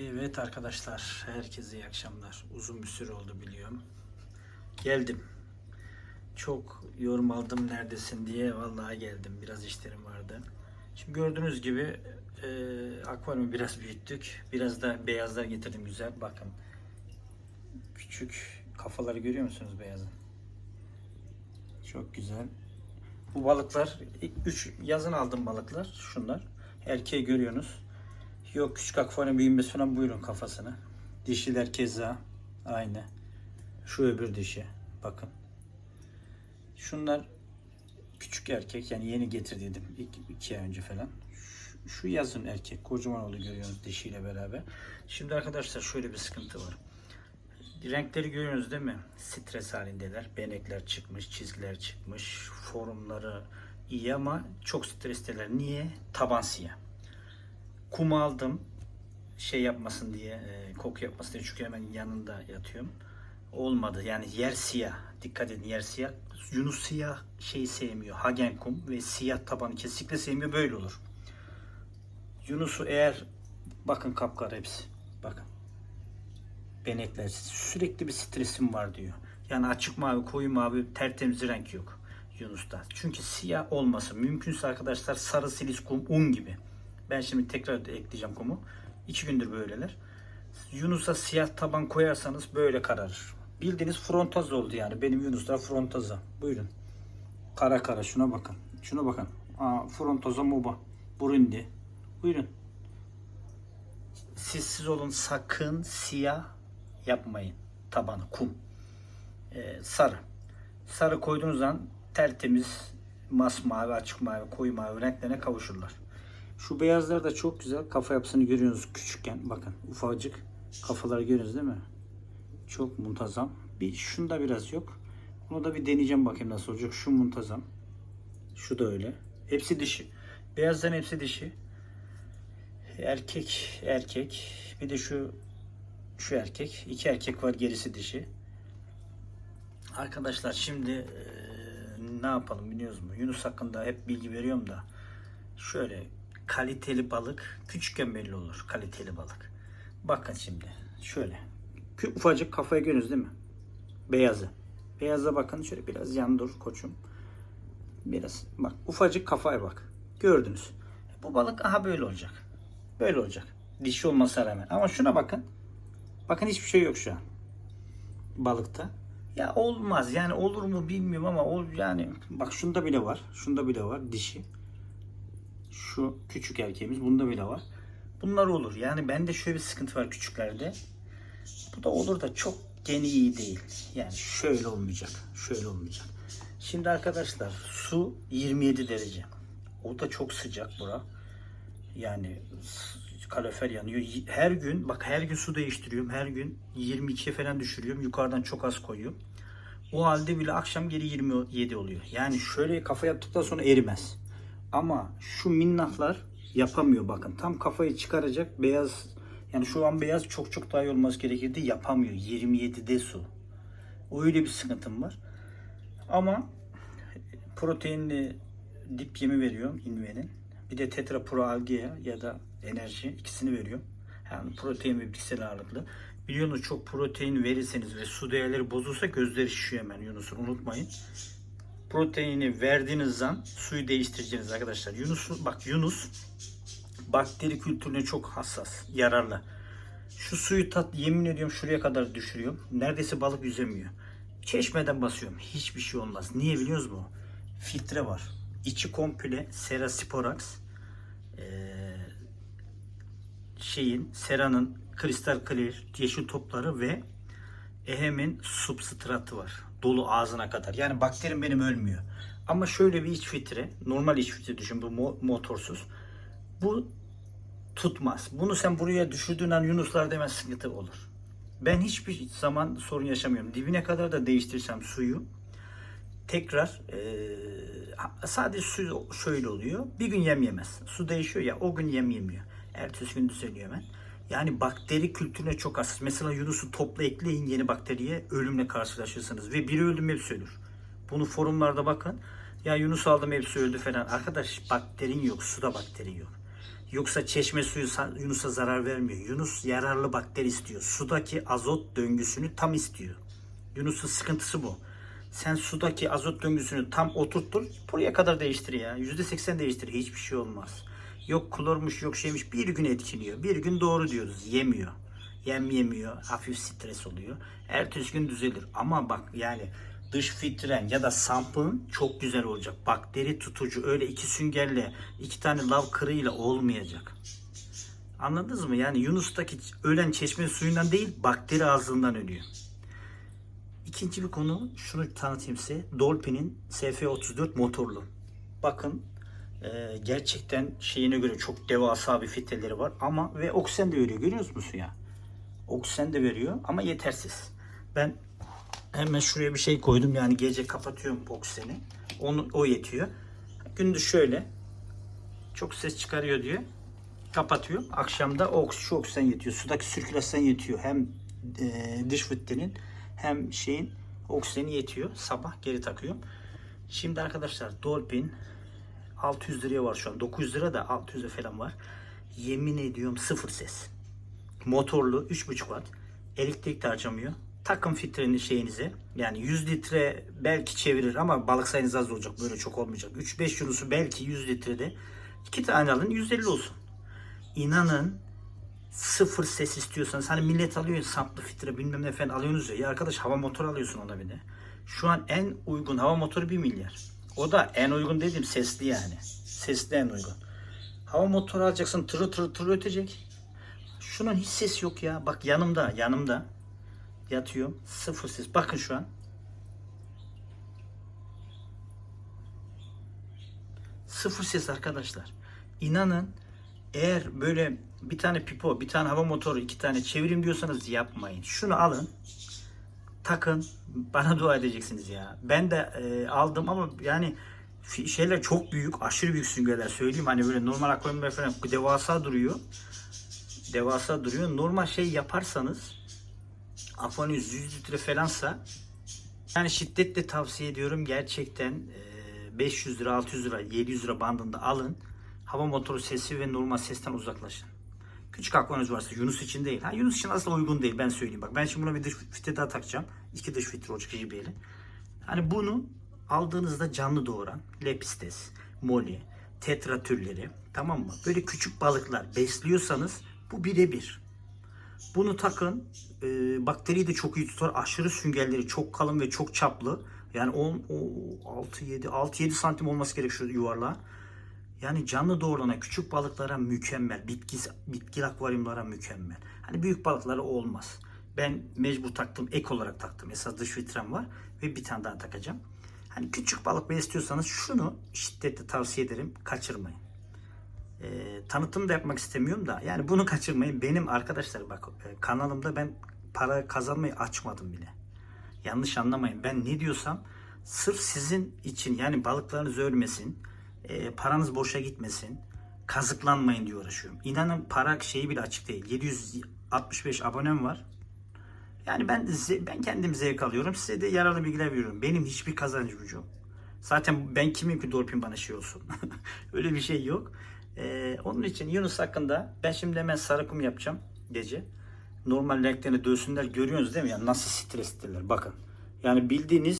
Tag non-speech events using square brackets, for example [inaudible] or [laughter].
Evet arkadaşlar, herkese iyi akşamlar. Uzun bir süre oldu biliyorum. Geldim. Çok yorum aldım neredesin diye vallahi geldim. Biraz işlerim vardı. Şimdi gördüğünüz gibi e, akvaryumu biraz büyüttük. Biraz da beyazlar getirdim güzel. Bakın. Küçük kafaları görüyor musunuz beyazın? Çok güzel. Bu balıklar, 3 yazın aldım balıklar. Şunlar. Erkeği görüyorsunuz. Yok küçük akvaryum büyümesi falan buyurun kafasına. Dişiler keza aynı. Şu öbür dişi. Bakın. Şunlar küçük erkek yani yeni getirdiydim iki, iki ay önce falan. Şu, şu yazın erkek kocaman oldu görüyorsunuz dişiyle beraber. Şimdi arkadaşlar şöyle bir sıkıntı var. Renkleri görüyorsunuz değil mi? Stres halindeler. Benekler çıkmış, çizgiler çıkmış. Formları iyi ama çok stresteler. Niye? Taban siyah kum aldım şey yapmasın diye e, koku yapmasın diye çünkü hemen yanında yatıyorum. Olmadı yani yer siyah. Dikkat edin yer siyah. Yunus siyah şeyi sevmiyor. Hagen kum ve siyah tabanı kesinlikle sevmiyor. Böyle olur. Yunus'u eğer bakın kapkara hepsi. Bakın. Benekler sürekli bir stresim var diyor. Yani açık mavi, koyu mavi, tertemiz renk yok Yunus'ta. Çünkü siyah olması mümkünse arkadaşlar sarı silis kum, un gibi. Ben şimdi tekrar ekleyeceğim kumu. İki gündür böyleler. Yunus'a siyah taban koyarsanız böyle kararır. Bildiğiniz frontaz oldu yani. Benim Yunus'lar frontaza. Buyurun. Kara kara şuna bakın. Şuna bakın. Aa, frontaza moba. Burundi. Buyurun. Siz siz olun sakın siyah yapmayın. Tabanı kum. Ee, sarı. Sarı koyduğunuz zaman tertemiz masmavi, açık mavi, koyu mavi renklerine kavuşurlar. Şu beyazlar da çok güzel. Kafa yapısını görüyorsunuz küçükken. Bakın ufacık kafaları görüyorsunuz değil mi? Çok muntazam. Bir şunda biraz yok. Onu da bir deneyeceğim bakayım nasıl olacak. Şu muntazam. Şu da öyle. Hepsi dişi. Beyazların hepsi dişi. Erkek, erkek. Bir de şu şu erkek. İki erkek var, gerisi dişi. Arkadaşlar şimdi eee, ne yapalım biliyoruz mu? Yunus hakkında hep bilgi veriyorum da şöyle kaliteli balık küçükken belli olur kaliteli balık. Bakın şimdi şöyle ufacık kafaya görüyorsunuz değil mi? Beyazı. Beyaza bakın şöyle biraz yan dur koçum. Biraz bak ufacık kafaya bak. Gördünüz. Bu balık aha böyle olacak. Böyle olacak. Dişi olmasına rağmen. Ama şuna bakın. Bakın hiçbir şey yok şu an. Balıkta. Ya olmaz yani olur mu bilmiyorum ama ol yani bak şunda bile var. Şunda bile var dişi. Şu küçük erkeğimiz bunda bile var. Bunlar olur. Yani bende şöyle bir sıkıntı var küçüklerde. Bu da olur da çok gene iyi değil. Yani şöyle olmayacak. Şöyle olmayacak. Şimdi arkadaşlar su 27 derece. O da çok sıcak bura. Yani kalorifer yanıyor. Her gün bak her gün su değiştiriyorum. Her gün 22'ye falan düşürüyorum. Yukarıdan çok az koyuyorum. O halde bile akşam geri 27 oluyor. Yani şöyle kafa yaptıktan sonra erimez. Ama şu minnaklar yapamıyor bakın. Tam kafayı çıkaracak beyaz yani şu an beyaz çok çok daha iyi olması gerekirdi. Yapamıyor. 27'de su. Öyle bir sıkıntım var. Ama proteinli dip yemi veriyorum Inve'nin. Bir de Tetra Pro ya da enerji ikisini veriyorum. Yani protein ve bitkisel ağırlıklı. Biliyorsunuz çok protein verirseniz ve su değerleri bozulsa gözleri şişiyor hemen Yunus'un unutmayın. Proteini verdiğiniz zaman suyu değiştireceksiniz arkadaşlar. Yunus bak Yunus bakteri kültürüne çok hassas, yararlı. Şu suyu tat yemin ediyorum şuraya kadar düşürüyorum. Neredeyse balık yüzemiyor. Çeşmeden basıyorum. Hiçbir şey olmaz. Niye biliyoruz mu? Filtre var. İçi komple Serasporax. Ee, şeyin, Sera'nın kristal clear yeşil topları ve Ehem'in substratı var. Dolu ağzına kadar. Yani bakterim benim ölmüyor. Ama şöyle bir iç filtre, normal iç filtre düşün bu mo- motorsuz. Bu tutmaz. Bunu sen buraya düşürdüğün an Yunuslarda hemen sıkıntı olur. Ben hiçbir zaman sorun yaşamıyorum. Dibine kadar da değiştirsem suyu tekrar eee, sadece su şöyle oluyor. Bir gün yem yemez. Su değişiyor ya o gün yem yemiyor. Ertesi gün düzeliyor hemen. Yani bakteri kültürüne çok hassas. Mesela Yunus'u topla ekleyin yeni bakteriye ölümle karşılaşırsınız. Ve biri öldü hepsi ölür. Bunu forumlarda bakın. Ya Yunus aldım hepsi öldü falan. Arkadaş bakterin yok. Suda bakterin yok. Yoksa çeşme suyu sa- Yunus'a zarar vermiyor. Yunus yararlı bakteri istiyor. Sudaki azot döngüsünü tam istiyor. Yunus'un sıkıntısı bu. Sen sudaki azot döngüsünü tam oturttur. Buraya kadar değiştir ya. %80 değiştir. Hiçbir şey olmaz. Yok klormuş yok şeymiş. Bir gün etkiliyor. Bir gün doğru diyoruz. Yemiyor. Yem yemiyor. Hafif stres oluyor. Ertesi gün düzelir. Ama bak yani dış filtren ya da sampın çok güzel olacak. Bakteri tutucu öyle iki süngerle iki tane lav kırığıyla olmayacak. Anladınız mı? Yani Yunus'taki ölen çeşme suyundan değil bakteri ağzından ölüyor. İkinci bir konu şunu tanıtayım size. Dolphin'in SF34 motorlu. Bakın e, gerçekten şeyine göre çok devasa bir filtreleri var ama ve oksijen de veriyor. Görüyor musunuz ya? Oksijen de veriyor ama yetersiz. Ben hemen şuraya bir şey koydum. Yani gece kapatıyorum oksijeni. Onu, o yetiyor. Gündüz şöyle çok ses çıkarıyor diyor. Kapatıyor. Akşamda oks- şu oksijen yetiyor. Sudaki sirkülasyon yetiyor. Hem e, dış filtrenin hem şeyin oksijeni yetiyor. Sabah geri takıyorum. Şimdi arkadaşlar Dolphin 600 liraya var şu an. 900 lira da 600'e falan var. Yemin ediyorum sıfır ses. Motorlu 3.5 watt. Elektrik de harcamıyor. Takın filtrenin şeyinize. Yani 100 litre belki çevirir ama balık sayınız az olacak. Böyle çok olmayacak. 3-5 yunusu belki 100 litrede. 2 tane alın 150 olsun. İnanın sıfır ses istiyorsanız hani millet alıyor saplı filtre bilmem ne falan alıyorsunuz ya. Ya arkadaş hava motoru alıyorsun ona bir de. Şu an en uygun hava motoru 1 milyar. O da en uygun dediğim sesli yani. Sesli en uygun. Hava motoru alacaksın tırı tırı tırı ötecek. Şunun hiç ses yok ya. Bak yanımda yanımda yatıyorum. Sıfır ses. Bakın şu an. Sıfır ses arkadaşlar. İnanın eğer böyle bir tane pipo, bir tane hava motoru, iki tane çevireyim diyorsanız yapmayın. Şunu alın. Takın. Bana dua edeceksiniz ya. Ben de e, aldım ama yani şeyler çok büyük, aşırı büyük süngerler söyleyeyim. Hani böyle normal akvaryumlar falan devasa duruyor. Devasa duruyor. Normal şey yaparsanız Afonuz 100 litre falansa yani şiddetle tavsiye ediyorum. Gerçekten e, 500 lira, 600 lira, 700 lira bandında alın. Hava motoru sesi ve normal sesten uzaklaşın. Küçük akvanız varsa Yunus için değil. Ha Yunus için asla uygun değil ben söyleyeyim. Bak ben şimdi buna bir dış filtre daha takacağım. İki dış filtre olacak JBL'i. Hani bunu aldığınızda canlı doğuran lepistes, moli, tetra türleri tamam mı? Böyle küçük balıklar besliyorsanız bu birebir. Bunu takın. E, bakteriyi de çok iyi tutar. Aşırı süngerleri çok kalın ve çok çaplı. Yani 10, 6, 7, 6, 7 santim olması gerek şu yuvarlağa. Yani canlı doğrulanan küçük balıklara mükemmel. Bitki, bitkil akvaryumlara mükemmel. Hani büyük balıklara olmaz. Ben mecbur taktım. Ek olarak taktım. Esas dış filtrem var. Ve bir tane daha takacağım. Hani küçük balık besliyorsanız şunu şiddetle tavsiye ederim. Kaçırmayın. E, tanıtım da yapmak istemiyorum da yani bunu kaçırmayın. Benim arkadaşlar bak e, kanalımda ben para kazanmayı açmadım bile. Yanlış anlamayın. Ben ne diyorsam sırf sizin için yani balıklarınız ölmesin, e, paranız boşa gitmesin, kazıklanmayın diye uğraşıyorum. İnanın para şeyi bile açık değil. 765 abonem var. Yani ben ben kendim zevk alıyorum. Size de yararlı bilgiler veriyorum. Benim hiçbir kazancım yok. Zaten ben kimim ki Dolphin bana şey olsun. [laughs] Öyle bir şey yok. Ee, onun için Yunus hakkında ben şimdi hemen sarı kum yapacağım gece. Normal renklerini dövsünler görüyorsunuz değil mi? Yani nasıl stresliler bakın. Yani bildiğiniz